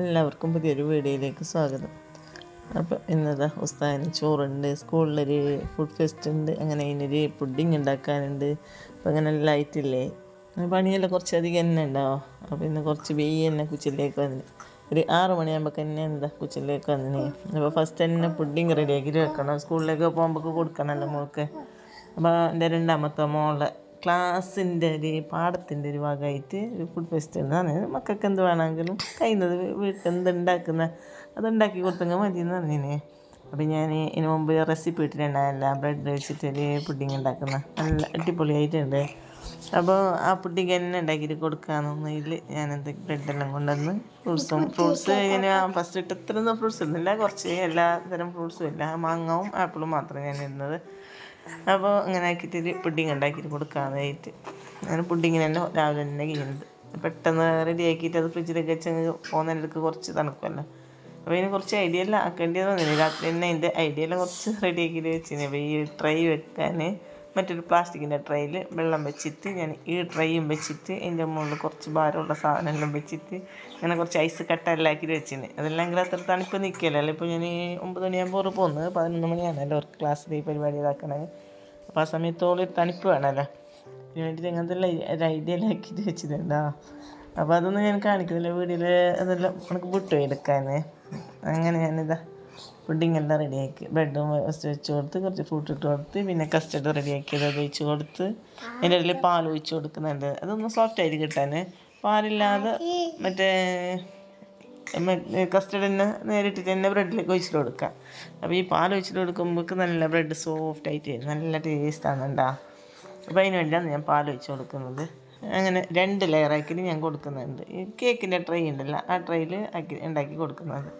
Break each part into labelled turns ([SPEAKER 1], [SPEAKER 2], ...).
[SPEAKER 1] എല്ലാവർക്കും പുതിയൊരു വീഡിയോയിലേക്ക് സ്വാഗതം. അപ്പോൾ ഇന്നതാ ഉസ്താദിന് ചോറുണ്ട് സ്കൂളിലൊരു ഫുഡ് ഫെസ്റ്റ് ഉണ്ട് അങ്ങനെ അതിനൊരു പുഡിങ് ഉണ്ടാക്കാനുണ്ട്. അപ്പോൾ അങ്ങനെ ലൈറ്റില്ലേ പണിയെല്ലാം കുറച്ചധികം തന്നെ ഉണ്ടാവും അപ്പോൾ ഇന്ന് കുറച്ച് വെയ്യ തന്നെ കുച്ചിലേക്ക് വന്നു ഒരു ആറ് മണിയാകുമ്പോൾ തന്നെ എന്താ കുച്ചിലേക്ക് വന്നിന്. അപ്പോൾ ഫസ്റ്റ് തന്നെ പുഡിങ് റെഡിയാക്കിയിട്ട് വെക്കണം. സ്കൂളിലേക്ക് പോകുമ്പോൾ കൊടുക്കണമല്ലോ മോൾക്ക്. അപ്പോൾ എന്റെ രണ്ടാമത്തെ മോളെ ക്ലാസ്സിന്റെ ഒരു പാഠത്തിന്റെ ഒരു ഭാഗമായിട്ട് ഒരു ഫുഡ് ഫെസ്റ്റ് എന്നാണ് മക്കൾക്ക് എന്ത് വേണമെങ്കിലും കഴിയുന്നത് വീട്ടിൽ എന്ത് ഉണ്ടാക്കുന്ന അത് ഉണ്ടാക്കി കൊടുത്തെങ്കിൽ മതി എന്ന് പറഞ്ഞിന്. അപ്പം ഞാൻ ഇതിന് മുമ്പ് റെസിപ്പി ഇട്ടിട്ടുണ്ടായില്ല ബ്രെഡ് വെച്ചിട്ട് ഒരു പുഡിങ് ഉണ്ടാക്കുന്ന. നല്ല അടിപൊളിയായിട്ടുണ്ട്. അപ്പോൾ ആ പുഡിങ് തന്നെ ഉണ്ടാക്കിയിട്ട് കൊടുക്കാമെന്നതിൽ ഞാൻ എന്ത് ബ്രെഡെല്ലാം കൊണ്ടുവന്ന് ഫ്രൂട്ട്സും ഫ്രൂട്ട്സ് ഇങ്ങനെ ഫസ്റ്റ് ഇട്ട് ഇത്രയൊന്നും ഫ്രൂട്ട്സ് ഇടുന്നില്ല. കുറച്ച് എല്ലാ തരം ഫ്രൂട്ട്സും ഇല്ല മാങ്ങവും ആപ്പിളും മാത്രമേ ഞാൻ ഇടുന്നത്. അപ്പോൾ അങ്ങനെ ആക്കിയിട്ട് പുഡിങ് ഉണ്ടാക്കിയിട്ട് കൊടുക്കാമെന്നായിട്ട് അങ്ങനെ പുഡിങ്ങിന് തന്നെ രാവിലെ തന്നെ കഴിയുന്നത് പെട്ടെന്ന് റെഡി ആക്കിയിട്ട് അത് ഫ്രിഡ്ജിലേക്ക് വെച്ച് പോകുന്നതിനടുക്ക് കുറച്ച് തണുക്കുമല്ലോ അപ്പോൾ ഇതിന് കുറച്ച് ഐഡിയ എല്ലാം ആക്കേണ്ടി വന്നില്ല? രാത്രി തന്നെ അതിന്റെ ഐഡിയ എല്ലാം കുറച്ച് റെഡി ആക്കിയിട്ട് വെച്ചിരുന്നു അപ്പോൾ ഈ ട്രൈ വെക്കാൻ മറ്റൊരു പ്ലാസ്റ്റിക്കിന്റെ ട്രെയിൽ വെള്ളം വെച്ചിട്ട് ഞാൻ ഈ ട്രെയും വെച്ചിട്ട് അതിന്റെ മുകളിൽ കുറച്ച് ഭാരമുള്ള സാധനങ്ങളും വെച്ചിട്ട് ഞാൻ കുറച്ച് ഐസ് കട്ട എല്ലാം ആക്കിയിട്ട് വെച്ചിന്. അതെല്ലാം എങ്കിൽ അത്ര തണുപ്പ് നിൽക്കില്ലല്ലോ ഇപ്പോൾ ഞാൻ ഒമ്പത് മണിയാകുമ്പോൾ ഉറപ്പ് പോകുന്നത് പതിനൊന്ന് മണിയാണല്ലോ അവർക്ക് ക്ലാസ്സിൽ ഈ പരിപാടി ഇതാക്കണത്. അപ്പോൾ ആ സമയത്തോളം തണുപ്പ് വേണമല്ലോ. അതിന് വേണ്ടിയിട്ട് അങ്ങനത്തെ ഒരു ഐഡിയ ആക്കിയിട്ട് വെച്ചിട്ടുണ്ടോ അപ്പോൾ അതൊന്നും ഞാൻ കാണിക്കുന്നില്ല. വീടിൽ അതെല്ലാം നമുക്ക് വിട്ടു എടുക്കാൻ അങ്ങനെ ഞാനിതാ പുഡിങ് എല്ലാം റെഡിയാക്കി ബ്രെഡും വെച്ച് കൊടുത്ത് കുറച്ച് ഫ്രൂട്ട് ഇട്ട് കൊടുത്ത് പിന്നെ കസ്റ്റർഡ് റെഡിയാക്കി അത് ഒഴിച്ച് കൊടുത്ത് അതിന്റെ ഇടയിൽ പാൽ ഒഴിച്ച് കൊടുക്കുന്നുണ്ട്. അതൊന്ന് സോഫ്റ്റ് ആയിട്ട് കിട്ടാൻ. പാലില്ലാതെ മറ്റേ കസ്റ്റർഡ് തന്നെ നേരിട്ട് തന്നെ ബ്രെഡിലേക്ക് ഒഴിച്ചിട്ട് കൊടുക്കുക അപ്പോൾ ഈ പാൽ ഒഴിച്ചിട്ട് കൊടുക്കുമ്പോൾ നല്ല ബ്രെഡ് സോഫ്റ്റ് ആയിട്ട് വരും നല്ല ടേസ്റ്റാണ് ഉണ്ടാ അപ്പോൾ അതിന് വേണ്ടിയാണ് ഞാൻ പാൽ ഒഴിച്ച് കൊടുക്കുന്നത്. അങ്ങനെ രണ്ട് ലെയറാക്കിയിട്ട് ഞാൻ കൊടുക്കുന്നുണ്ട്. ഈ കേക്കിന്റെ ട്രൈ ഉണ്ടല്ലോ ആ ട്രൈയിൽ ആക്കി ഉണ്ടാക്കി കൊടുക്കുന്നത്.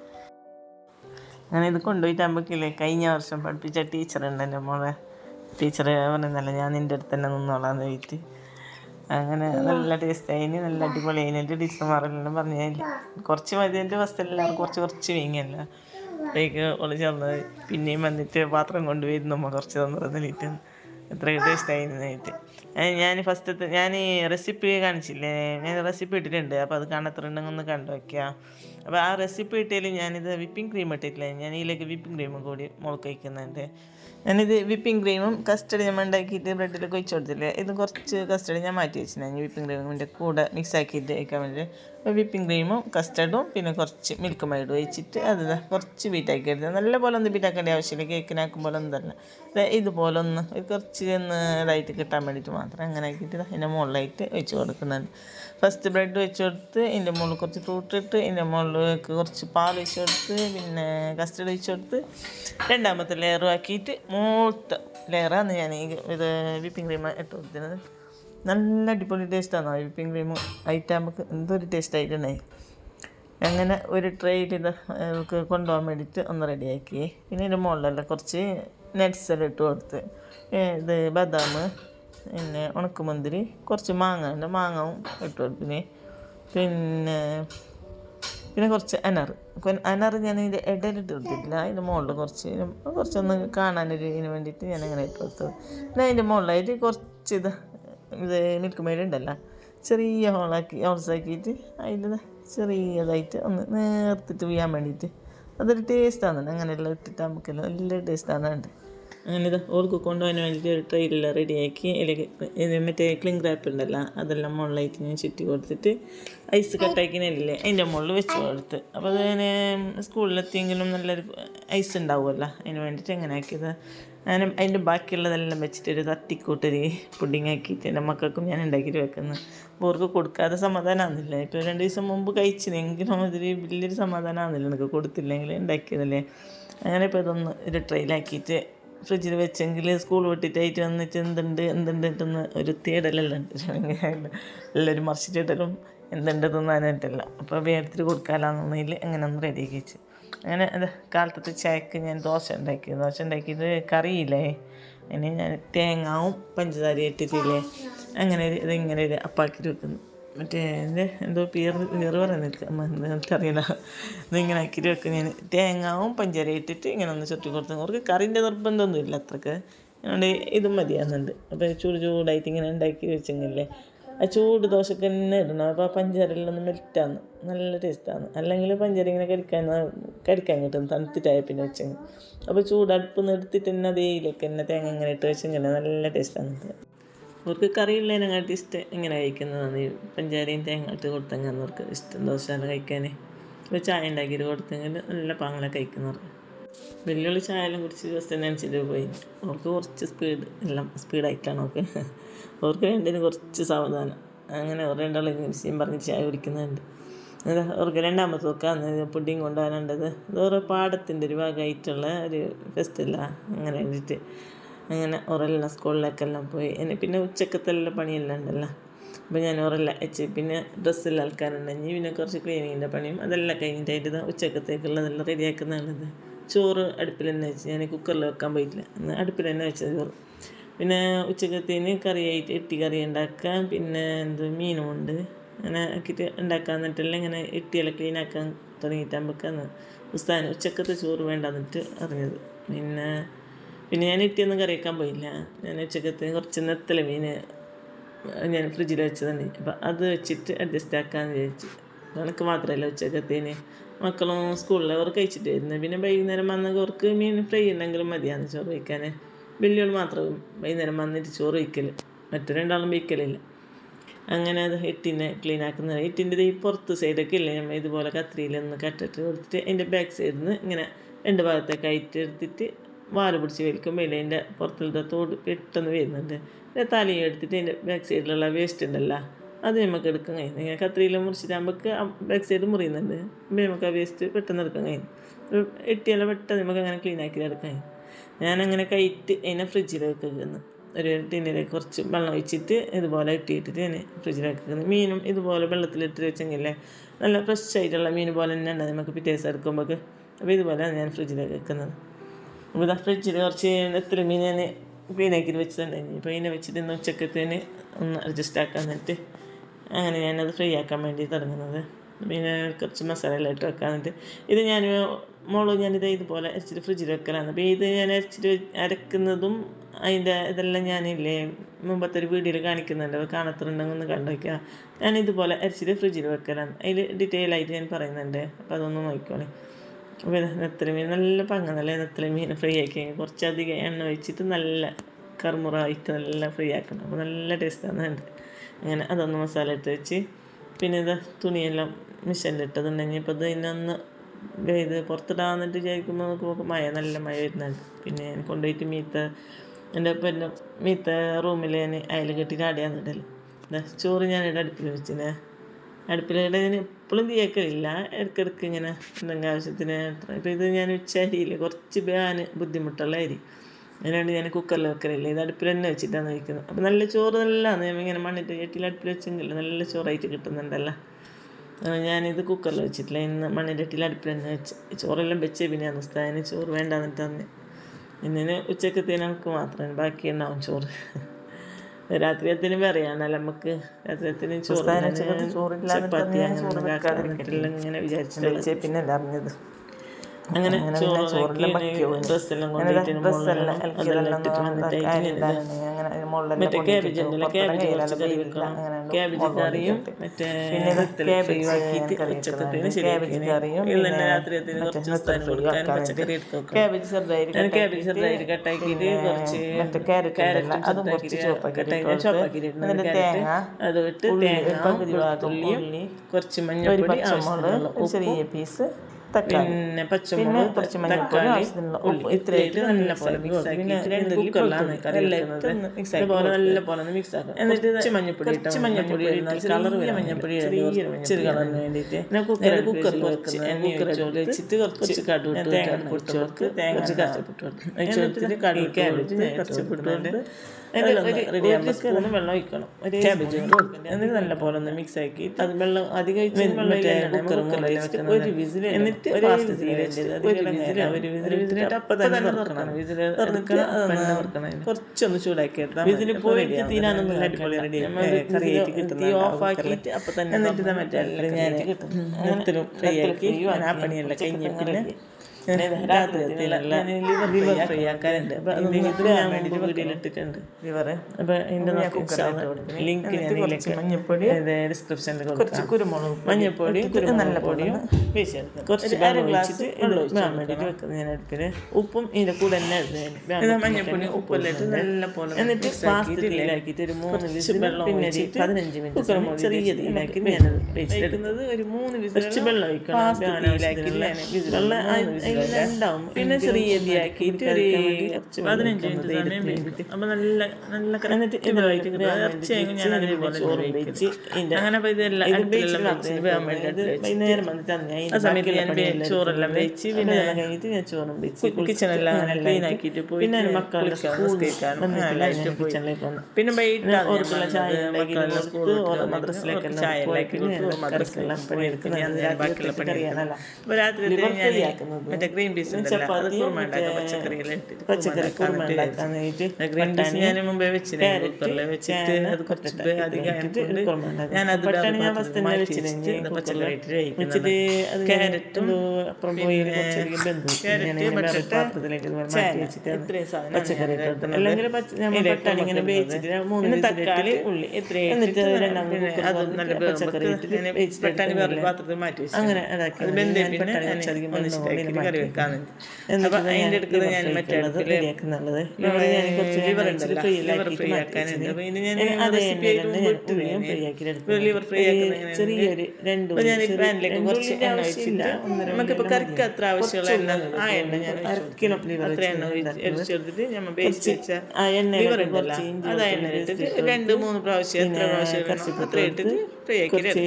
[SPEAKER 1] അങ്ങനെ ഇത് കൊണ്ടുപോയിട്ടാകുമ്പോഴേക്കില്ലേ കഴിഞ്ഞ വർഷം പഠിപ്പിച്ച ടീച്ചറുണ്ട് എന്റെ മോളെ. ടീച്ചർ പറഞ്ഞതല്ല ഞാൻ നിന്റെ അടുത്ത് തന്നെ നിന്നോളാന്ന് ചോദിച്ചിട്ട് അങ്ങനെ നല്ല ടേസ്റ്റ് ആയിന് നല്ല അടിപൊളി അതിന്റെ ടീച്ചർമാരെല്ലാം പറഞ്ഞു കുറച്ച് മതി എന്റെ ഫസ്റ്റിലെല്ലാവരും കുറച്ച് കുറച്ച് വീങ്ങല്ല. അപ്പോഴേക്ക് ഓൾ ചേർന്നത് പിന്നെയും വന്നിട്ട് പാത്രം കൊണ്ടുപോയിരുന്നു അമ്മ കുറച്ച് തന്നിരുന്നിട്ട് എത്ര ടേസ്റ്റ് ആയിട്ട് ഞാൻ ഫസ്റ്റത്തെ ഞാൻ റെസിപ്പി കാണിച്ചില്ലേ? ഞാൻ റെസിപ്പി ഇട്ടിട്ടുണ്ട്. അപ്പോൾ അത് കാണത്തുണ്ടെങ്കിൽ ഒന്ന് കണ്ടു വയ്ക്കുക അപ്പോൾ ആ റെസിപ്പി ഇട്ടതിൽ ഞാനിത് വിപ്പിംഗ് ക്രീം ഇട്ടിട്ടില്ല? ഞാൻ ഇതിലേക്ക് വിപ്പിംഗ് ക്രീമും കൂടി മുളക് വയ്ക്കുന്നുണ്ട് ഞാനിത് വിപ്പിംഗ് ക്രീമും കസ്റ്റഡ് ഞാൻ ഉണ്ടാക്കിയിട്ട് ബ്രെഡിൽ ഒഴിച്ച് കൊടുത്തില്ലേ? ഇത് കുറച്ച് കസ്റ്റഡ് ഞാൻ മാറ്റി വെച്ചിട്ടുണ്ട് ഞാൻ വിപ്പിംഗ് ക്രീമിന്റെ കൂടെ മിക്സ് ആക്കിയിട്ട് വയ്ക്കാൻ വേണ്ടി. വിപ്പിംഗ് ക്രീമും കസ്റ്റർഡും പിന്നെ കുറച്ച് മിൽക്ക് മൈഡ് ഒഴിച്ചിട്ട് അത് കുറച്ച് ബീറ്റാക്കി എടുത്തത് നല്ല പോലെ ഒന്ന് ബീറ്റാക്കേണ്ട ആവശ്യമില്ല. കേക്കിനാക്കും പോലെ ഒന്നല്ല ഇത് ഇതുപോലെ ഒന്ന് കുറച്ച് ഒന്ന് ഇതായിട്ട് കിട്ടാൻ വേണ്ടിയിട്ട് മാത്രം അങ്ങനെ ആക്കിയിട്ട് അതിന്റെ മുകളിലായിട്ട് വെച്ച് കൊടുക്കുന്നുണ്ട്. ഫസ്റ്റ് ബ്രെഡ് വെച്ച് കൊടുത്ത് ഇതിന്റെ മുകളിൽ കുറച്ച് ഫ്രൂട്ട് ഇട്ട് ഇതിന്റെ മുകളിലേക്ക് കുറച്ച് പാൽ വെച്ച് കൊടുത്ത് പിന്നെ കസ്റ്റഡ് വെച്ച് കൊടുത്ത് രണ്ടാമത്തെ ലെയർ ആക്കിയിട്ട് മൂത്ത ലെയറാണ് ഞാൻ ഈ ഇത് വിപ്പിംഗ് ക്രീം ഇട്ട് കൊടുത്തിരുന്നത്. നല്ല അടിപൊളി ടേസ്റ്റാണ് വിപ്പിംഗ് ക്രീം ആയിട്ട് നമുക്ക് എന്തൊരു ടേസ്റ്റ് ആയിട്ടുണ്ടായി അങ്ങനെ ഒരു ട്രെയിൽ ഇത് നമുക്ക് കൊണ്ടുപോകാൻ വേണ്ടിയിട്ട് ഒന്ന് റെഡിയാക്കി പിന്നെ ഇതിന്റെ മുകളിലെല്ലാം കുറച്ച് നട്ട്സ് എല്ലാം ഇട്ട് കൊടുത്ത് ഇത് ബദാം പിന്നെ ഉണക്കമുന്തിരി കുറച്ച് മാങ്ങ ഉണ്ട് മാങ്ങവും ഇട്ട് കൊടുത്തിന്. പിന്നെ പിന്നെ കുറച്ച് അനർ. അനർ ഞാൻ ഇതിന്റെ ഇടയിലിട്ട് കൊടുത്തിട്ടില്ല. അതിന്റെ മുകളിൽ കുറച്ച് കുറച്ചൊന്ന് കാണാനൊരു ഇതിന് വേണ്ടിയിട്ട് ഞാൻ അങ്ങനെ ഇട്ട് കൊടുത്തത് പിന്നെ അതിന്റെ മുകളിലായിട്ട് കുറച്ച് ഇത് ഇത് മിൽക്ക് മേഡ് ഉണ്ടല്ലോ ചെറിയ ഹോളാക്കി ഹോൾസാക്കിയിട്ട് അതിൽ ചെറിയതായിട്ട് ഒന്ന് നേർത്തിട്ട് വീഴാൻ വേണ്ടിയിട്ട്. അതൊരു ടേസ്റ്റാണ് അങ്ങനെയെല്ലാം ഇട്ടിട്ട് നമുക്ക് നല്ല ടേസ്റ്റാണ് അങ്ങനെ ഓർക്ക് കൊണ്ടുപോകാൻ വേണ്ടിയിട്ട് ഒരു ട്രെയിലെല്ലാം റെഡിയാക്കി ഇത് മറ്റേ ക്ലിങ് റാപ്പ് ഉണ്ടല്ലോ അതെല്ലാം മുകളിലേക്ക് ഞാൻ ചുറ്റി കൊടുത്തിട്ട് ഐസ് കട്ടാക്കിനല്ലേ അതിന്റെ മുകളിൽ വെച്ച് കൊടുത്ത്. അപ്പോൾ അതിന് സ്കൂളിലെത്തിയെങ്കിലും നല്ലൊരു ഐസ് ഉണ്ടാവുമല്ലോ അതിന് വേണ്ടിയിട്ട് എങ്ങനെ ആക്കിയത്. ഞാൻ അതിന്റെ ബാക്കിയുള്ളതെല്ലാം വെച്ചിട്ട് ഒരു തട്ടിക്കൂട്ടൊരു പുഡിങ് ആക്കിയിട്ട് എന്റെ മക്കൾക്കും ഞാൻ ഉണ്ടാക്കിയിട്ട് വെക്കുന്നത് ഓർക്ക് കൊടുക്കാതെ സമാധാനമാകുന്നില്ല ഇപ്പോൾ രണ്ട് ദിവസം മുമ്പ് കഴിച്ചിനെങ്കിലും അതൊരു വലിയൊരു സമാധാനമാകുന്നില്ല എനിക്ക് കൊടുത്തില്ലെങ്കിൽ ഉണ്ടാക്കിയതല്ലേ. അങ്ങനെ ഇപ്പോൾ ഇതൊന്ന് ഒരു ട്രെയിലാക്കിയിട്ട് ഫ്രിഡ്ജിൽ വെച്ചെങ്കിൽ സ്കൂൾ വിട്ടിട്ടായിട്ട് വന്നിട്ട് എന്തുണ്ട് എന്തുണ്ട് ഇട്ടെന്ന് ഒരു തേടലെല്ലാം. എല്ലാവരും മറിച്ചിട്ടിടലും എന്തുണ്ട് തിന്നാനായിട്ടല്ല. അപ്പോൾ വേഗത്തിൽ കൊടുക്കാമെന്നതിൽ അങ്ങനെ ഒന്ന് റെഡിയാക്കി വെച്ച്. അങ്ങനെ കാലത്തത്തെ ചായക്ക് ഞാൻ ദോശ ഉണ്ടാക്കി. ദോശ ഉണ്ടാക്കിയത് കറിയില്ലേ? അതിന് ഞാൻ തേങ്ങാവും പഞ്ചസാര ഇട്ടിട്ടില്ലേ? അങ്ങനെ ഒരു ഇതിങ്ങനെ ഒരു അപ്പാക്കി വെക്കുന്നു. മറ്റേ എന്റെ എന്തോ പേര് പേര് പറയുന്നില്ല എനിക്കറിയില്ല. ഇതിങ്ങനെ ആക്കിയിട്ട് വെക്കും ഞാൻ. തേങ്ങാവും പഞ്ചാര ഇട്ടിട്ട് ഇങ്ങനെ ഒന്ന് ചുറ്റി കൊടുത്തു അവർക്ക് കറിന്റെ നിർബന്ധമൊന്നുമില്ല അത്രയ്ക്ക്. അതുകൊണ്ട് ഇതും മതിയാകുന്നുണ്ട് അപ്പോൾ ചൂട് ചൂടായിട്ട് ഇങ്ങനെ ഉണ്ടാക്കി വെച്ചെങ്കിലേ ആ ചൂട് ദോശക്ക് തന്നെ ഇടണം. അപ്പോൾ ആ പഞ്ചാരയിലൊന്ന് മെൽറ്റാന്ന് നല്ല ടേസ്റ്റാണ് അല്ലെങ്കിൽ പഞ്ചാര ഇങ്ങനെ കടിക്കാൻ കടിക്കാൻ കിട്ടും. തണുത്തിട്ടായ പിന്നെ വെച്ചെങ്കിൽ. അപ്പോൾ ചൂട് അടുപ്പ് നിന്ന് എടുത്തിട്ട് തന്നെ അതേയിലേക്ക് തന്നെ തേങ്ങ ഇങ്ങനെ ഇട്ട് വെച്ചെങ്കിൽ നല്ല ടേസ്റ്റാണ് അവർക്ക് കറിയുള്ളതിനെക്കാട്ടി ഇഷ്ടം ഇങ്ങനെ കഴിക്കുന്നതാണ്. ഈ പഞ്ചാരയും തേങ്ങ ഇട്ട് കൊടുത്തെങ്കിൽ അവർക്ക് ഇഷ്ടം. ദോശ കഴിക്കാൻ ഇപ്പോൾ ചായ ഉണ്ടാക്കിയിട്ട് കൊടുത്തെങ്കിൽ നല്ല പാങ്ങളെ കഴിക്കുന്നവർക്ക് വെല്ലുവിളി ചായ എല്ലാം കുടിച്ച് ജസ്റ്റ് നനച്ചിട്ട് പോയി. അവർക്ക് കുറച്ച് സ്പീഡ് എല്ലാം സ്പീഡായിട്ടാണ് അവർക്ക്. അവർക്ക് വേണ്ടതിന് കുറച്ച് സാവധാനം. അങ്ങനെ രണ്ടാളും ഇംഗ്ലീഷും പറഞ്ഞ് ചായ കുടിക്കുന്നുണ്ട്. അവർക്ക് രണ്ടാമത്തെ നോക്കാന്ന് പുഡിങ് കൊണ്ടുവരേണ്ടത്. അത് ഓരോ പാടത്തിന്റെ ഒരു ഭാഗമായിട്ടുള്ള ഒരു ഫെസ്റ്റല്ല അങ്ങനെ വേണ്ടിയിട്ട് അങ്ങനെ ഓരെല്ലാം സ്കൂളിലേക്കെല്ലാം പോയി. ഇനി പിന്നെ ഉച്ചക്കത്തെല്ലാം പണിയെല്ലാം ഉണ്ടല്ലോ അപ്പോൾ ഞാൻ ഉറല്ല എച്ച് പിന്നെ ഡ്രസ്സെല്ലാം ആൾക്കാരുണ്ടെങ്കിൽ പിന്നെ കുറച്ച് ക്ലീനിങ്ങിന്റെ പണിയും അതെല്ലാം കഴിഞ്ഞിട്ടായിട്ട് ഇതാ ഉച്ചക്കത്തേക്കുള്ളതെല്ലാം റെഡിയാക്കുന്നുള്ളത് ചോറ് അടുപ്പിൽ തന്നെ വെച്ച്. ഞാൻ കുക്കറിൽ വെക്കാൻ പോയിട്ടില്ല. അന്ന് അടുപ്പിൽ തന്നെ വെച്ചത് ചോറ്. പിന്നെ ഉച്ചക്കത്തിന് കറിയായിട്ട് ഇട്ടി കറി ഉണ്ടാക്കാം. പിന്നെ എന്ത് മീനുമുണ്ട് അങ്ങനെ ആക്കിയിട്ട് ഉണ്ടാക്കാൻ എന്നിട്ടെല്ലാം ഇങ്ങനെ എട്ടിയെല്ലാം ക്ലീൻ ആക്കാൻ ഉസ്താന് ഉച്ചക്കത്തെ ചോറ് വേണ്ടെന്നിട്ട് അറിഞ്ഞത്. പിന്നെ പിന്നെ ഞാൻ ഇട്ടിയൊന്നും കറി വയ്ക്കാൻ പോയില്ല. ഞാൻ ഉച്ചക്കത്തിന് കുറച്ച് നെത്തല മീൻ ഞാൻ ഫ്രിഡ്ജിൽ വെച്ചതാണ്. അപ്പം അത് വെച്ചിട്ട് അഡ്ജസ്റ്റ് ആക്കാമെന്ന് വിചാരിച്ചു. എനിക്ക് മാത്രമല്ല ഉച്ചക്കത്തേന്. മക്കളും സ്കൂളിൽ അവർ വരുന്നത് പിന്നെ വൈകുന്നേരം വന്ന അവർക്ക് മീൻ ഫ്രൈ ഉണ്ടെങ്കിലും മതിയാണ് ചോറ് വയ്ക്കാൻ വലിയോൾ മാത്രം വൈകുന്നേരം വന്നിട്ട് ചോറ് വയ്ക്കൽ മറ്റു രണ്ടാളും വയ്ക്കലില്ല അങ്ങനെ അത് എട്ടിനെ ക്ലീൻ ആക്കുന്ന എട്ടിന്റെ ഈ പുറത്ത് സൈഡൊക്കെ ഇല്ലേ? നമ്മൾ ഇതുപോലെ കത്രിയിലൊന്ന് കട്ടിട്ട് കൊടുത്തിട്ട് അതിന്റെ ബാക്ക് സൈഡിൽ നിന്ന് ഇങ്ങനെ രണ്ട് ഭാഗത്തേക്ക് ആയിട്ട് എടുത്തിട്ട് വാൽ പിടിച്ച് വലിക്കുമ്പോൾ അതിന്റെ പുറത്തുള്ള തോട് പെട്ടെന്ന് വരുന്നുണ്ട്. പിന്നെ തലയും എടുത്തിട്ട് അതിന്റെ ബാക്ക് സൈഡിലുള്ള വേസ്റ്റ് ഉണ്ടല്ലോ അത് നമുക്ക് എടുക്കാൻ കഴിയും ഇങ്ങനെ കത്രിയിൽ മുറിച്ചിട്ട് നമുക്ക് ബാക്ക് സൈഡ് മുറിയുന്നുണ്ട്. അപ്പോൾ നമുക്ക് ആ വേസ്റ്റ് പെട്ടെന്ന് എടുക്കാൻ കഴിയും. എട്ടിയെല്ലാം പെട്ടെന്ന് നമുക്ക് അങ്ങനെ ക്ലീൻ ആക്കി എടുക്കാൻ കഴിയും. ഞാനങ്ങനെ കയറ്റി അതിനെ ഫ്രിഡ്ജിലേക്ക് വെക്കുന്നു ഒരു ടിന്നിലേക്ക് കുറച്ച് വെള്ളം ഒഴിച്ചിട്ട് ഇതുപോലെ ഇട്ടിട്ടിട്ട് ഞാൻ ഫ്രിഡ്ജിലേക്ക് വെക്കുന്നു മീനും ഇതുപോലെ വെള്ളത്തിലിട്ട് വെച്ചെങ്കിൽ നല്ല ഫ്രഷ് ആയിട്ടുള്ള മീൻ പോലെ തന്നെ ഉണ്ടാകും നമുക്ക് പിറ്റേ ദിവസം എടുക്കുമ്പോൾ അപ്പോൾ ഇതുപോലെയാണ് ഞാൻ ഫ്രിഡ്ജിലേക്ക് വെക്കുന്നത്. ഇതാ ഫ്രിഡ്ജിൽ കുറച്ച് എത്ര ഞാൻ ക്ലീനാക്കി വെച്ചിട്ടുണ്ടായിരുന്നു ഇപ്പോൾ ഇതിനെ വെച്ചിട്ട് ഇന്ന് ഉച്ചക്കത്തേന് ഒന്ന് അഡ്ജസ്റ്റ് ആക്കാൻ എന്നിട്ട് അങ്ങനെ ഞാനത് ഫ്രൈ ആക്കാൻ വേണ്ടി തുടങ്ങുന്നത്. പിന്നെ കുറച്ച് മസാല എല്ലാം ഇട്ട് വെക്കാൻ എന്നിട്ട് ഇത് ഞാൻ മോൾ ഞാനിത് ഇതുപോലെ അരച്ചിട്ട് ഫ്രിഡ്ജിൽ വെക്കലാണ്. അപ്പോൾ ഇത് ഞാൻ അരച്ചിട്ട് അരക്കുന്നതും അതിന്റെ ഇതെല്ലാം ഞാനില്ലേ മുമ്പത്തെ ഒരു വീഡിയോയിൽ കാണിക്കുന്നുണ്ട്. കാണത്തുണ്ടെങ്കിൽ ഒന്ന് കണ്ടു വയ്ക്കുക ഞാൻ ഇതുപോലെ അരച്ചിട്ട് ഫ്രിഡ്ജിൽ വെക്കലാണ്. അതിൽ ഡീറ്റെയിൽ ആയിട്ട് ഞാൻ പറയുന്നുണ്ട്. അപ്പോൾ അതൊന്ന് നോക്കിക്കോളെ. അപ്പോൾ നെത്തല മീൻ നല്ല പങ്ങ നല്ല നെത്തല മീൻ ഫ്രൈ ആക്കി. കുറച്ചധികം എണ്ണ ഒഴിച്ചിട്ട് നല്ല കറുമുറായിട്ട് നല്ല ഫ്രീ ആക്കണം. അപ്പോൾ നല്ല ടേസ്റ്റാണ് ഉണ്ട് അങ്ങനെ അതൊന്ന് മസാല ഇട്ട് വെച്ച്. പിന്നെ ഇത് തുണിയെല്ലാം മിഷനിലിട്ടതുണ്ടെങ്കിൽ ഇപ്പോൾ ഇത് ഇന്നൊന്ന് ഇത് പുറത്തിടാന്നിട്ട് വിചാരിക്കുമ്പോൾ നോക്കുമ്പോൾ മഴ നല്ല മഴ വരുന്നുണ്ട്. പിന്നെ ഞാൻ കൊണ്ടുപോയിട്ട് മീത്ത എന്റെ പിന്നെ മീത്ത റൂമിൽ ഞാൻ അയൽ കെട്ടിയിട്ട് അടയാന്നിടൽ ഇതാ ചോറ് ഞാൻ ഇവിടെ അടുപ്പിൽ വെച്ചിനെ. അടുപ്പിലിടെ ഞാൻ എപ്പോഴും തീയക്കലില്ല ഇടയ്ക്കിടയ്ക്ക് ഇങ്ങനെ എന്തെങ്കിലും ആവശ്യത്തിന് ഇപ്പോൾ ഇത് ഞാൻ ഉച്ചരിയില്ല കുറച്ച് ബാൻ ബുദ്ധിമുട്ടുള്ള അരി അതിനുവേണ്ടി ഞാൻ കുക്കറിൽ വെക്കലില്ല? ഇത് അടുപ്പിൽ തന്നെ വെച്ചിട്ടാണ് വയ്ക്കുന്നത്. അപ്പോൾ നല്ല ചോറ് നല്ല ഇങ്ങനെ മണ്ണിട്ട് ചട്ടിയിൽ അടുപ്പിൽ വെച്ചെങ്കിൽ നല്ല ചോറായിട്ട് കിട്ടുന്നുണ്ടല്ലോ. ഞാനിത് കുക്കറിൽ വെച്ചിട്ടില്ല. ഇന്ന് മണ്ണിന്റെ ചട്ടിയിൽ അടുപ്പിൽ തന്നെ വെച്ച്. ചോറെല്ലാം വെച്ചേ പിന്നെ അനുസ്ഥാനം ചോറ് വേണ്ടാന്നിട്ട് തന്നെ ഇന്നിന് ഉച്ചക്കത്തേന് നമുക്ക് മാത്രമേ ബാക്കി ഉണ്ടാവും ചോറ്. രാത്രിയത്തിന് പറയാനല്ല നമുക്ക്. രാത്രിയത്തിന് ചോറ് ചപ്പാത്തി അങ്ങനെ ഇങ്ങനെ വിചാരിച്ചിട്ട് പിന്നെ അറിഞ്ഞത്. അങ്ങനെ ഡ്രസ്സെല്ലാം മറ്റേ ക്യാബേജ് ഉണ്ടല്ലോ? ക്യാബേജ് കുറച്ച് കറി വെക്കണം ക്യാബേജ് കറിയും മറ്റേ ഒഴിവാക്കിയിട്ട് ഉച്ചക്കത്തിന് ശരിയാക്കി. ഇന്ന് തന്നെ രാത്രിയത്തിന് കുറച്ച് സ്ഥലം കൊടുക്കാൻ പച്ചക്കറി എടുത്ത് വെക്കണം
[SPEAKER 2] ക്യാബേജ് ചെറുതായിട്ട്
[SPEAKER 1] ഞാൻ ക്യാബേജ് ചെറുതായിട്ട് കട്ടാക്കിയിട്ട് കുറച്ച്
[SPEAKER 2] മറ്റേ ക്യാരറ്റ്
[SPEAKER 1] ക്യാരറ്റും ചെറുതാക്കിയിട്ട് ചോപ്പാക്കിയിട്ടുണ്ട് ക്യാരറ്റ് അത് വിട്ട് തേങ്ങ വെളുത്തുള്ളിയും കുറച്ച് മഞ്ഞൾപ്പൊടി ആവശ്യത്തിനുള്ള
[SPEAKER 2] ചെറിയ പീസ്.
[SPEAKER 1] പിന്നെ പച്ചമുളക്
[SPEAKER 2] കുറച്ച് ഉപ്പ്.
[SPEAKER 1] ഇത്രയായിട്ട് നല്ല പോലെ മിക്സ് ആക്കിയിട്ട് കുക്കറിലാണ് കറി വെക്കുന്നത്. ഇതുപോലെ നല്ല പോലെ ഒന്ന് മിക്സ് ആക്കാം എന്നിട്ട് കുറച്ച് മഞ്ഞപ്പൊടി കുറച്ച് മഞ്ഞപ്പൊടി കളർ മഞ്ഞപ്പൊടി ചെറിയ കളറിന് വേണ്ടിയിട്ട് കുക്കറിൽ കുക്കറിൽ കുറച്ച് എണ്ണ കുറച്ച് കടു തേങ്ങ പൊട്ട് കൊടുത്ത് തേങ്ങ കുറച്ച് കഷ്ടപ്പെട്ട് കൊടുത്ത് റെഡി സ്പൂണ് വെള്ളം ഒഴിക്കണം. ഒരു ക്യാബേജ് എന്നിട്ട് നല്ല പോലെ ഒന്ന് മിക്സ് ആക്കി അത് വെള്ളം അധികം ഒരു വിസിൽ എന്നിട്ട് കുറച്ചൊന്ന് ചൂടാക്കി വിസിൽ പോയിട്ട് തീരാനൊന്നും അടിപൊളി റെഡി കറിയായിട്ട് കിട്ടുന്ന ഓഫ് ആക്കിയിട്ട് അപ്പം തന്നെ എന്നിട്ട് മറ്റേ ഞാൻ ഫ്രൈ ആക്കി ആ പണിയല്ല കഴിഞ്ഞ പിന്നെ ഞാൻ ഞാൻ
[SPEAKER 2] മഞ്ഞപ്പൊടി
[SPEAKER 1] ഡിസ്ക്രിപ്ഷനിൽ
[SPEAKER 2] കുറച്ച്
[SPEAKER 1] കൊടുക്കാം.
[SPEAKER 2] കുരുമുളക്
[SPEAKER 1] മഞ്ഞപ്പൊടി
[SPEAKER 2] നല്ല
[SPEAKER 1] പൊടിയും കുറച്ച് വെള്ളം വേണ്ടിയിട്ട് വെക്കുന്നത് ഞാൻ എടുക്കൽ ഉപ്പും ഇതിന്റെ കൂടെ തന്നെ
[SPEAKER 2] മഞ്ഞപ്പൊടി ഉപ്പെല്ലാം നല്ല പോലെ
[SPEAKER 1] എന്നിട്ട് ഫാസ്റ്റ് തീയിലാക്കിയിട്ട് ഒരു മൂന്ന് വിസിൽ പിന്നെ പതിനഞ്ച് മിനിറ്റ് ചെറിയ തീയിലാക്കി വെച്ചിട്ട്
[SPEAKER 2] ഒരു മൂന്ന്
[SPEAKER 1] കുറച്ച് വെള്ളം ഒഴിക്കണം. വെള്ളം അതിലുണ്ടാവും പിന്നെ ചെറിയ തീയാക്കിയിട്ട് ഒരു
[SPEAKER 2] പതിനഞ്ച് മിനിറ്റ് സമയം വേവിക്കും അപ്പൊ നല്ല നല്ല
[SPEAKER 1] എന്നിട്ട് ഇതുമായിട്ട്
[SPEAKER 2] ഇറച്ചിയായി ഞാൻ അതേപോലെ
[SPEAKER 1] വെച്ച്
[SPEAKER 2] അങ്ങനെ അപ്പൊ ഇതെല്ലാം വേകാൻ
[SPEAKER 1] വൈകുന്നേരം വന്നിട്ട്
[SPEAKER 2] ആ സമയത്ത് ഞാൻ ചോറെല്ലാം വെച്ച് പിന്നെ
[SPEAKER 1] ഞാൻ ചോറും വെച്ച്
[SPEAKER 2] കിച്ചണെല്ലാം ക്ലീൻ ആക്കിയിട്ട് പോയി
[SPEAKER 1] പിന്നെ സ്കൂൾ
[SPEAKER 2] നിസ്കരിക്കാനും.
[SPEAKER 1] കിച്ചണിലേക്ക് വന്നു
[SPEAKER 2] പിന്നെ വൈകിട്ട്
[SPEAKER 1] ചായ
[SPEAKER 2] മക്കളെല്ലാം സ്കൂളിൽ
[SPEAKER 1] മദ്രസയിലേക്കെല്ലാം
[SPEAKER 2] ചായ മദ്രസയിലെല്ലാം
[SPEAKER 1] കറിക്കെല്ലാം പണിയെടുക്കുന്ന രാത്രി
[SPEAKER 2] ഞാൻ മറ്റേ ഗ്രീൻ പീസ്
[SPEAKER 1] പച്ചക്കറി
[SPEAKER 2] കുറുമ ഉണ്ടാക്കാൻ ഗ്രീൻ പീസ് ഞാൻ മുമ്പേ വെച്ചിരുന്നു കുക്കറിൽ വെച്ചിട്ട് അത് കുറച്ച് അധികം. ഞാൻ അത് തക്കാളി, ഉള്ളി
[SPEAKER 1] എന്നിട്ട് പച്ചക്കറി അങ്ങനെ
[SPEAKER 2] കറി
[SPEAKER 1] എന്നിട്ട് ഞാൻ
[SPEAKER 2] അതിന്റെ അടുത്ത് ഞാൻ മറ്റേ
[SPEAKER 1] കുറച്ച്
[SPEAKER 2] ലിവർ
[SPEAKER 1] എണ്ണ
[SPEAKER 2] ഉണ്ടല്ലോ.
[SPEAKER 1] ഒഴിച്ചിട്ട് ഫ്രൈ
[SPEAKER 2] ഫ്രൈ
[SPEAKER 1] ആക്കിയിട്ട്
[SPEAKER 2] ആക്കാനുണ്ട്
[SPEAKER 1] മാറ്റി
[SPEAKER 2] അപ്പൊ ഇനി ഞാൻ റെസിപ്പി ആയിട്ട് ലിവർ ഫ്രൈ ആക്കുന്ന
[SPEAKER 1] ചെറിയൊരു രണ്ട്
[SPEAKER 2] ഞാൻ പാനിലേക്ക് കുറച്ച് എണ്ണ. ഒഴിച്ചിട്ട് കറിക്ക് അത്ര ആവശ്യമുള്ള എണ്ണ ആ എണ്ണ ഞാൻ അത്ര എണ്ണ ഒഴിച്ചെടുത്തിട്ട് നമ്മൾ ബേസ് വെച്ച ലിവർ ഉണ്ടല്ലോ. അത് എണ്ണ ഇട്ടിട്ട് രണ്ട് മൂന്ന് പ്രാവശ്യം എത്ര പ്രാവശ്യം അത്ര ഇട്ടിട്ട് ഫ്രൈ ആക്കി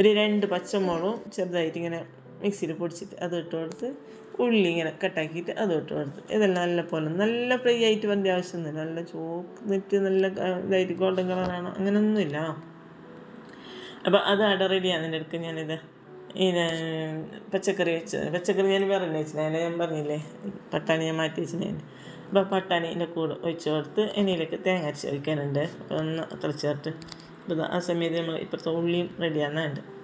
[SPEAKER 1] ഒരു രണ്ട് പച്ചമുളകും ചെറുതായിട്ട് ഇങ്ങനെ മിക്സിയിൽ പൊടിച്ചിട്ട് അത് ഇട്ട് കൊടുത്ത് ഉള്ളി ഇങ്ങനെ കട്ടാക്കിയിട്ട് അത് ഇട്ട് കൊടുത്ത്. ഇതെല്ലാം നല്ല പോലെ നല്ല ഫ്രൈ ആയിട്ട് വേണ്ട ആവശ്യമൊന്നുമില്ല. നല്ല ചോന്നിട്ട് നല്ല ക- ഇതായിട്ട് ഗോൾഡൻ കളറാണ് അങ്ങനെയൊന്നുമില്ല അപ്പോൾ അത് അവിടെ റെഡിയാണ് എന്റെ അടുക്ക് ഞാനിത് ഇതിന് പച്ചക്കറി വെച്ച് പച്ചക്കറി ഞാൻ വേറെ തന്നെ വെച്ചത് അതിനെ ഞാൻ പറഞ്ഞില്ലേ? പട്ടാണി ഞാൻ മാറ്റി വെച്ചത് അപ്പോൾ പട്ടാണീന്റെ കൂടെ ഒഴിച്ച് കൊടുത്ത് എന്നിലേക്ക് തേങ്ങ അരച്ച് ഒഴിക്കാനുണ്ട്. ഒന്ന് അത്ര അപ്പോൾ ആ സമയത്ത് നമ്മൾ ഇപ്പോഴത്തെ ഉള്ളിയും റെഡിയാകുന്നുണ്ട്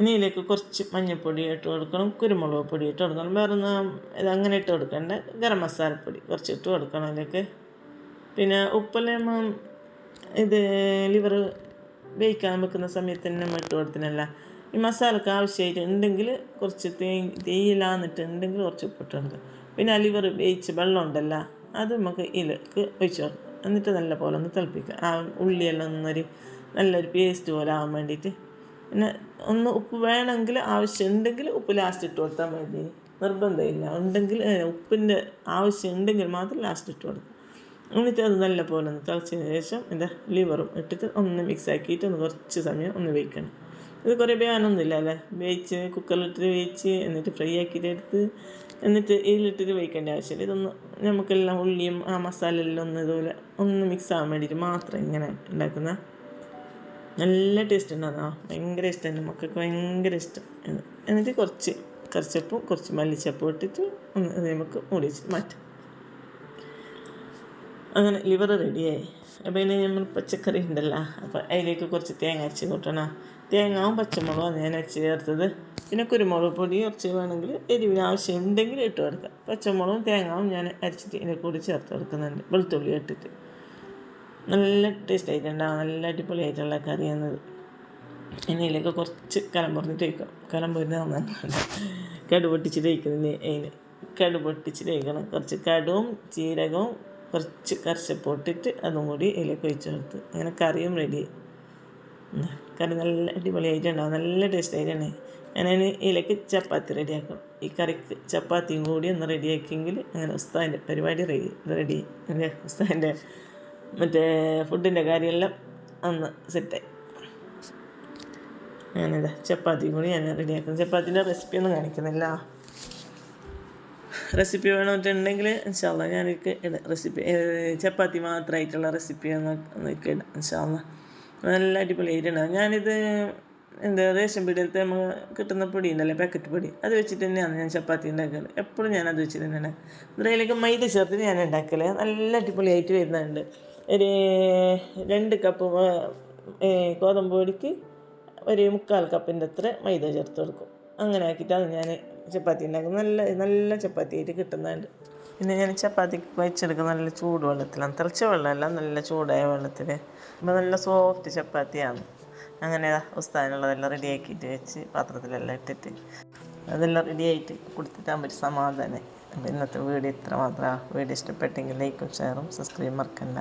[SPEAKER 1] ഇനിയിലേക്ക് കുറച്ച് മഞ്ഞൾപ്പൊടി ഇട്ട് കൊടുക്കണം കുരുമുളക് പൊടി ഇട്ട് കൊടുക്കണം. വേറെ ഒന്നും അങ്ങനെ ഇട്ട് കൊടുക്കണ്ട. ഗരം മസാലപ്പൊടി കുറച്ച് ഇട്ട് കൊടുക്കണം അതിലേക്ക്. പിന്നെ ഉപ്പെല്ലാം നമ്മൾ ഇത് ലിവർ വേവിക്കാൻ വെക്കുന്ന സമയത്ത് തന്നെ നമ്മൾ ഇട്ട് കൊടുത്തിനല്ല. ഈ മസാലക്ക് ആവശ്യമായിട്ട് ഉണ്ടെങ്കിൽ കുറച്ച് തേ തേയിലാന്നിട്ടുണ്ടെങ്കിൽ കുറച്ച് ഉപ്പിട്ട് കൊടുക്കുക പിന്നെ ലിവർ വേവിച്ച് വെള്ളം ഉണ്ടല്ലോ അത് നമുക്ക് ഇതിലേക്ക് ഒഴിച്ച് കൊടുക്കും എന്നിട്ട് നല്ല പോലെ ഒന്ന് തിളപ്പിക്കുക. ആ ഉള്ളിയെല്ലാം ഒന്നൊരു നല്ലൊരു പേസ്റ്റ് പോലെ ആവാൻ വേണ്ടിയിട്ട് പിന്നെ ഒന്ന് ഉപ്പ് വേണമെങ്കിൽ ആവശ്യമുണ്ടെങ്കിൽ ഉപ്പ് ലാസ്റ്റ് ഇട്ട് കൊടുത്താൽ മതി. നിർബന്ധമില്ല. ഉണ്ടെങ്കിൽ ഉപ്പിന്റെ ആവശ്യം ഉണ്ടെങ്കിൽ മാത്രം ലാസ്റ്റ് ഇട്ട് കൊടുക്കും. എന്നിട്ട് അത് നല്ല പോലെ ഒന്ന് തിളച്ചതിന് ശേഷം എന്താ ലിവറും ഇട്ടിട്ട് ഒന്ന് മിക്സ് ആക്കിയിട്ട് ഒന്ന് കുറച്ച് സമയം ഒന്ന് വേവിക്കണം. ഇത് കുറേ വേകാനൊന്നുമില്ല അല്ലേ? വേവിച്ച് കുക്കറിലിട്ടിട്ട് വേവിച്ച് എന്നിട്ട് ഫ്രൈ ആക്കിയിട്ട് എടുത്ത് എന്നിട്ട് ഇതിലിട്ടിട്ട് വേവിക്കേണ്ട ആവശ്യമില്ല. ഇതൊന്ന് നമുക്കെല്ലാം ഉള്ളിയും ആ മസാല എല്ലാം ഒന്ന് ഇതുപോലെ ഒന്ന് മിക്സ് ആവാൻ വേണ്ടിയിട്ട് മാത്രം ഇങ്ങനെ ഉണ്ടാക്കുന്ന നല്ല ടേസ്റ്റ് ഉണ്ടാകുന്ന ഭയങ്കര ഇഷ്ടമാണ് മക്കൾക്ക് ഭയങ്കര ഇഷ്ടം. എന്നിട്ട് കുറച്ച് കറിച്ചപ്പും കുറച്ച് മല്ലിച്ചപ്പും ഇട്ടിട്ട് ഒന്ന് നമുക്ക് മൂടി വെച്ച് മാറ്റാം. അങ്ങനെ ലിവർ റെഡിയായി അപ്പോൾ ഇനി നമ്മൾ പച്ചക്കറി ഉണ്ടല്ലോ. അപ്പോൾ അതിലേക്ക് കുറച്ച് തേങ്ങ അരച്ച് കൂട്ടണം. തേങ്ങാവും പച്ചമുളകും ഞാൻ അരച്ച് ചേർത്തത്. പിന്നെ കുരുമുളക് പൊടി കുറച്ച് വേണമെങ്കിൽ എരിവിന് ആവശ്യം ഉണ്ടെങ്കിൽ ഇട്ട് കൊടുക്കാം. പച്ചമുളകും തേങ്ങാവും ഞാൻ അരച്ചിട്ട് ഇതിന്റെ കൂടി ചേർത്ത് കൊടുക്കുന്നുണ്ട്. വെളുത്തുള്ളി ഇട്ടിട്ട്. നല്ല ടേസ്റ്റ് ആയിട്ടുണ്ടാവും നല്ല അടിപൊളിയായിട്ടുള്ള കറിയാണത്. ഇതിലേക്ക് കുറച്ച് കലം പൊറിഞ്ഞിട്ട് വയ്ക്കാം കലം പൊരിഞ്ഞ കടു പൊട്ടിച്ചിട്ട് വയ്ക്കുന്നില്ലേ അതിന്. കടു പൊട്ടിച്ചിട്ട് വയ്ക്കണം കുറച്ച് കടുവും ജീരകവും കുറച്ച് കർച്ചപ്പ് ഇട്ടിട്ട് അതും കൂടി ഇതിലേക്ക് ഒഴിച്ച് കൊടുത്ത്. അങ്ങനെ കറിയും റെഡി കറി നല്ല അടിപൊളിയായിട്ടുണ്ടാവും നല്ല ടേസ്റ്റ് ആയിട്ടാണ് ഞാൻ ഇതിലേക്ക് ചപ്പാത്തി റെഡിയാക്കും ഈ കറിക്ക് ചപ്പാത്തിയും കൂടി ഒന്ന് റെഡിയാക്കിയെങ്കിൽ അങ്ങനെ ഉസ്താദിന്റെ പരിപാടി റെഡി റെഡി ഉസ്താദിന്റെ മറ്റേ ഫുഡിന്റെ കാര്യമെല്ലാം അന്ന് സെറ്റായി ഞാനിതാ ചപ്പാത്തി കൂടി ഞാൻ റെഡിയാക്കുന്നു ചപ്പാത്തിന്റെ റെസിപ്പി ഒന്നും കാണിക്കുന്നില്ല. റെസിപ്പി വേണമെന്നുണ്ടെങ്കിൽ ഇൻഷാല്ല ഞാനൊക്കെ ഇടാം റെസിപ്പി ചപ്പാത്തി മാത്രമായിട്ടുള്ള റെസിപ്പി ഒന്ന് ഇടാം ഇൻഷാല്ല നല്ല അടിപൊളി അടിപൊളിയായിട്ടുണ്ടാവും ഞാനിത് എന്താ റേഷൻ പീടിയലത്തെ നമ്മൾ കിട്ടുന്ന പൊടി ഉണ്ടല്ലേ പാക്കറ്റ് പൊടി അത് വെച്ചിട്ട് തന്നെയാണ് ഞാൻ ചപ്പാത്തി ഉണ്ടാക്കുന്നത് എപ്പോഴും ഞാനത് വെച്ചിട്ട് തന്നെയാണ്. അതിലേക്ക് മൈദ ചേർത്ത് ഞാൻ ഉണ്ടാക്കൽ. നല്ല അടിപൊളിയായിട്ട് വരുന്നുണ്ട്. ഒരു രണ്ട് കപ്പ് ഗോതമ്പ് പൊടിക്ക് ഒരു മുക്കാൽ കപ്പിന്റെ അത്ര മൈദ ചേർത്ത് കൊടുക്കും. അങ്ങനെ ആക്കിയിട്ടാണ് ഞാൻ ചപ്പാത്തി ഉണ്ടാക്കുന്നത്. നല്ല നല്ല ചപ്പാത്തി ആയിട്ട് കിട്ടുന്നുണ്ട്. പിന്നെ ഞാൻ ചപ്പാത്തി വെച്ചെടുക്കുന്ന നല്ല ചൂട് വെള്ളത്തിലാണ് തിളച്ച വെള്ളമല്ല നല്ല ചൂടായ വെള്ളത്തിൽ അപ്പോൾ നല്ല സോഫ്റ്റ് ചപ്പാത്തിയാണ്. അങ്ങനെ ഉസ്താദിനുള്ളതെല്ലാം റെഡി ആക്കിയിട്ട് വെച്ച് പാത്രത്തിലെല്ലാം ഇട്ടിട്ട് അതെല്ലാം റെഡി ആയിട്ട് കൊടുത്തിട്ടാകുമ്പോൾ ഒരു സമാധാനം. അപ്പോൾ ഇന്നത്തെ വീഡിയോ ഇത്ര മാത്രമാണ് വീഡിയോ ഇഷ്ടപ്പെട്ടെങ്കിൽ ലൈക്കും ഷെയറും സബ്സ്ക്രൈബ് മറക്കണ്ട.